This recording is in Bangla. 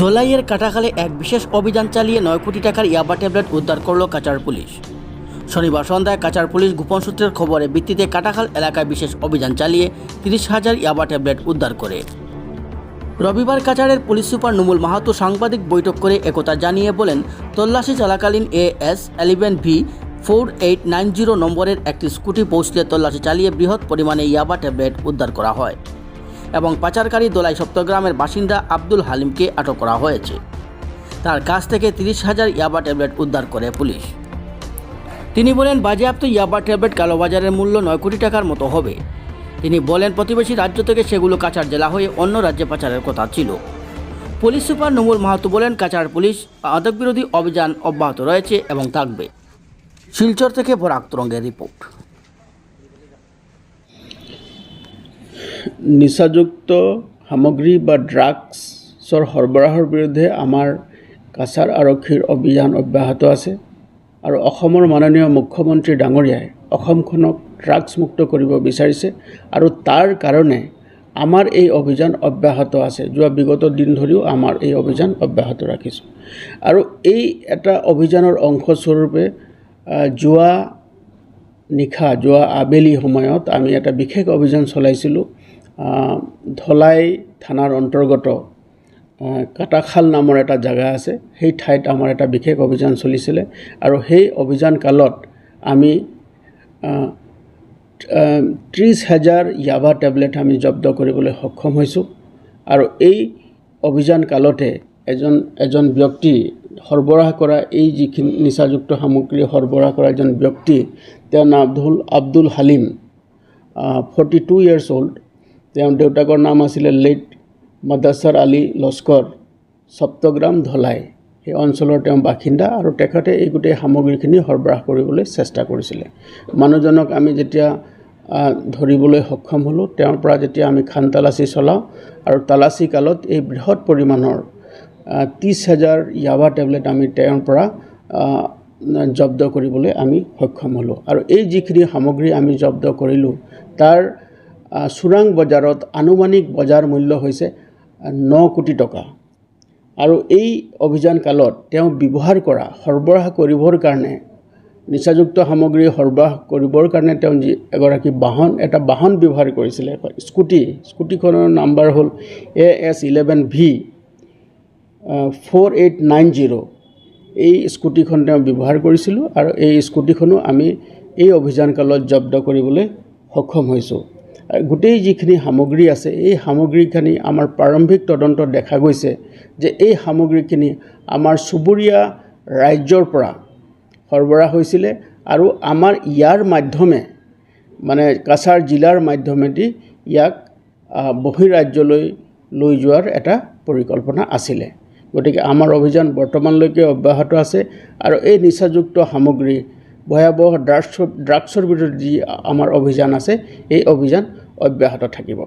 ধোলাইয়ের কাটাখালে এক বিশেষ অভিযান চালিয়ে নয় কোটি টাকার ইয়াবা ট্যাবলেট উদ্ধার করল কাচার পুলিশ। শনিবার সন্ধ্যায় কাচার পুলিশ গোপন সূত্রের খবরে ভিত্তিতে কাটাখাল এলাকায় বিশেষ অভিযান চালিয়ে তিরিশ হাজার ইয়াবা ট্যাবলেট উদ্ধার করে। রবিবার কাচারের পুলিশ সুপার নুমুল মাহাতো সাংবাদিক বৈঠক করে একথা জানিয়ে বলেন, তল্লাশি চলাকালীন A S eleven V four eight nine zero নম্বরের একটি স্কুটি পৌঁছলে তল্লাশি চালিয়ে বৃহৎ পরিমাণে ইয়াবা ট্যাবলেট উদ্ধার করা হয়। এবং পাচারকারী দোলাই সপ্তগ্রামের বাসিন্দা আব্দুল হালিমকে আটক করা হয়েছে। তার কাছ থেকে তিরিশ হাজার ইয়াবা ট্যাবলেট উদ্ধার করে পুলিশ। তিনি বলেন, বাজেয়াপ্ত ইয়াবা ট্যাবলেট কালোবাজারের মূল্য নয় কোটি টাকার মতো হবে। তিনি বলেন, প্রতিবেশী রাজ্য থেকে সেগুলো কাছাড় জেলা হয়ে অন্য রাজ্যে পাচারের কথা ছিল। পুলিশ সুপার নুমুল মাহাতো বলেন, কাছাড় পুলিশ মাদক বিরোধী অভিযান অব্যাহত রয়েছে এবং থাকবে। শিলচর থেকে বরাক তরঙ্গের রিপোর্ট। নিচাযুক্ত সামগ্ৰী বা ড্ৰাগছৰ সৰবৰাহৰ বিৰুদ্ধে আমাৰ কাছাৰ আৰক্ষীৰ অভিযান অব্যাহত আছে আৰু অসমৰ মাননীয় মুখ্যমন্ত্ৰী ডাঙৰীয়াই অসমখনক ড্ৰাগছমুক্ত কৰিব বিচাৰিছে আৰু তাৰ কাৰণে আমাৰ এই অভিযান অব্যাহত আছে। যোৱা বিগত দিন ধৰিও আমাৰ এই অভিযান অব্যাহত ৰাখিছোঁ। আৰু এই এটা অভিযানৰ অংশস্বৰূপে যোৱা নিশা, যোৱা আবেলি সময়ত আমি এটা বিশেষ অভিযান চলাইছিলোঁ। ধলাই থানাৰ অন্তৰ্গত কাটাখাল নামৰ এটা জেগা আছে। সেই ঠাইত আমাৰ এটা বিশেষ অভিযান চলিছিলে আৰু সেই অভিযান কালত আমি ত্ৰিছ হাজাৰ ইয়াবা টেবলেট আমি জব্দ কৰিবলৈ সক্ষম হৈছোঁ। আৰু এই অভিযান কালতে এজন এজন ব্যক্তি সৰবৰাহ কৰা, এই যিখিনি নিচাযুক্ত সামগ্ৰী সৰবৰাহ কৰা এজন ব্যক্তি, তেওঁৰ নাম Abdul Abdul Halim forty two years old তেওঁৰ দেউতাকৰ নাম আছিলে লেট মদাছাৰ আলী লস্কৰ। সপ্তগ্ৰাম ধলাই। সেই অঞ্চলৰ তেওঁ বাসিন্দা আৰু তেখেতে এই গোটেই সামগ্ৰীখিনি সৰবৰাহ কৰিবলৈ চেষ্টা কৰিছিলে। মানুহজনক আমি যেতিয়া ধৰিবলৈ সক্ষম হ'লোঁ তেওঁৰ পৰা যেতিয়া আমি খান তালাচী চলাওঁ আৰু তালাচী কালত এই বৃহৎ পৰিমাণৰ ত্ৰিছ হাজাৰ ইয়াবা টেবলেট আমি তেওঁৰ পৰা জব্দ কৰিবলৈ আমি সক্ষম হ'লোঁ। আৰু এই যিখিনি সামগ্ৰী আমি জব্দ কৰিলোঁ তাৰ চোৰাং বজাৰত আনুমানিক বজাৰ মূল্য হৈছে ন কোটি টকা। আৰু এই অভিযান কালত তেওঁ ব্যৱহাৰ কৰা সৰবৰাহ কৰিবৰ কাৰণে, নিচাযুক্ত সামগ্ৰী সৰবৰাহ কৰিবৰ কাৰণে তেওঁ যি এগৰাকী বাহন, এটা বাহন ব্যৱহাৰ কৰিছিলে স্কুটি, স্কুটিখনৰ নাম্বাৰ হ'ল A S eleven V four eight nine zero' এই স্কুটিখন তেওঁ ব্যৱহাৰ কৰিছিলোঁ আৰু এই স্কুটিখনো আমি এই অভিযান কালত জব্দ কৰিবলৈ সক্ষম হৈছোঁ। গোটেই যিখিনি সামগ্ৰী আছে, এই সামগ্ৰীখিনি আমাৰ প্ৰাৰম্ভিক তদন্তত দেখা গৈছে যে এই সামগ্ৰীখিনি আমাৰ চুবুৰীয়া ৰাজ্যৰ পৰা সৰবৰাহ হৈছিলে আৰু আমাৰ ইয়াৰ মাধ্যমে মানে কাছাৰ জিলাৰ মাধ্যমেদি ইয়াক বহিৰাজ্যলৈ লৈ যোৱাৰ এটা পৰিকল্পনা আছিলে। গতিকে আমাৰ অভিযান বৰ্তমানলৈকে অব্যাহত আছে আৰু এই নিচাযুক্ত সামগ্ৰী ভয়াৱহ ড্ৰাগছৰ ড্ৰাগছৰ বিৰুদ্ধে যি আমাৰ অভিযান আছে, এই অভিযান অব্যাহত থাকিব।